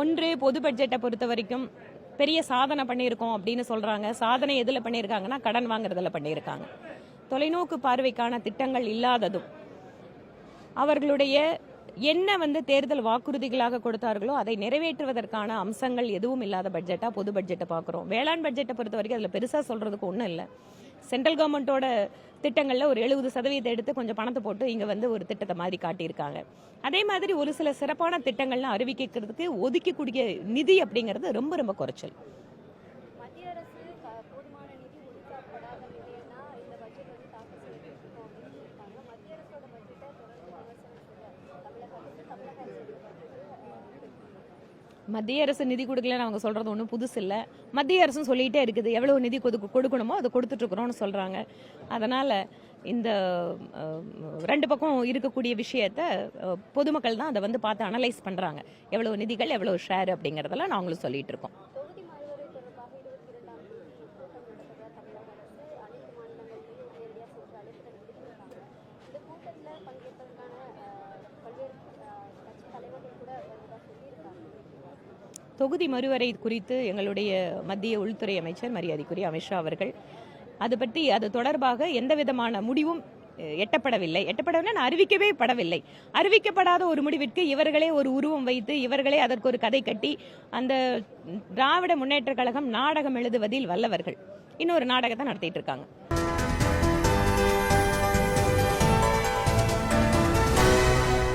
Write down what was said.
ஒன்று பொது பட்ஜெட்டை பொறுத்த வரைக்கும் பெரிய சாதனை பண்ணியிருக்கோம் அப்படின்னு சொல்றாங்க. சாதனை எதில் பண்ணியிருக்காங்கன்னா கடன் வாங்குறதுல பண்ணியிருக்காங்க. தொலைநோக்கு பார்வைக்கான திட்டங்கள் இல்லாததும் அவர்களுடைய என்ன வந்து தேர்தல் வாக்குறுதிகளாக கொடுத்தார்களோ அதை நிறைவேற்றுவதற்கான அம்சங்கள் எதுவும் இல்லாத பட்ஜெட்டா பொது பட்ஜெட்டை பார்க்குறோம். வேளாண் பட்ஜெட்டை பொறுத்த வரைக்கும் அதில் பெருசாக சொல்றதுக்கு ஒன்றும் இல்லை. சென்ட்ரல் கவர்மெண்ட்டோட திட்டங்களில் ஒரு எழுபது சதவீதம் எடுத்து கொஞ்சம் பணத்தை போட்டு இங்கே வந்து ஒரு திட்டத்தை மாதிரி காட்டியிருக்காங்க. அதே மாதிரி ஒரு சில சிறப்பான திட்டங்கள்லாம் அறிவிக்கிறதுக்கு ஒதுக்கக்கூடிய நிதி அப்படிங்கிறது ரொம்ப ரொம்ப குறைச்சல் மத்திய அரசு க- போதுமான நிதி ஒதுக்கப்படாத நிலையில்னா இந்த பட்ஜெட் வந்து தாக்கல் செய்யப்பட்டிருக்கோம் அப்படின்னு சொல்லியிருக்காங்க மத்திய அரசோட பட்ஜெட்டை தொடர்ந்து விமர்சனம் செய்ய தமிழக அரசு தமிழக அரசோட பட்ஜெட்டு மத்திய அரசு நிதி கொடுக்கலன்னு அவங்க சொல்றது ஒன்றும் புதுசு இல்லை. மத்திய அரசும் சொல்லிகிட்டே இருக்குது. எவ்வளவு நிதி கொடு- கொடுக்கணுமோ அதை கொடுத்துட்டு இருக்கிறோம்னு சொல்றாங்க. அதனால இந்த ரெண்டு பக்கம் இருக்கக்கூடிய விஷயத்த பொதுமக்கள் தான் அதை வந்து பார்த்து அனலைஸ் பண்றாங்க. எவ்வளவு நிதிகள் எவ்வளவு ஷேர் அப்படிங்கறதெல்லாம் நாங்களும் சொல்லிட்டு இருக்கோம். தொகுதி மறுவரை குறித்து எங்களுடைய மத்திய உள்துறை அமைச்சர் மரியாதைக்குரிய அமித்ஷா அவர்கள் அது பற்றி அது தொடர்பாக எந்த விதமான முடிவும் எட்டப்படவில்லை. எட்டப்படவில்லை எட்டப்படவில்லை அறிவிக்கவே படவில்லை. அறிவிக்கப்படாத ஒரு முடிவிற்கு இவர்களே ஒரு உருவம் வைத்து இவர்களே அதற்கு ஒரு கதை கட்டி அந்த திராவிட முன்னேற்ற கழகம் நாடகம் எழுதுவதில் வல்லவர்கள். இன்னொரு நாடகத்தை நடத்திட்டு இருக்காங்க.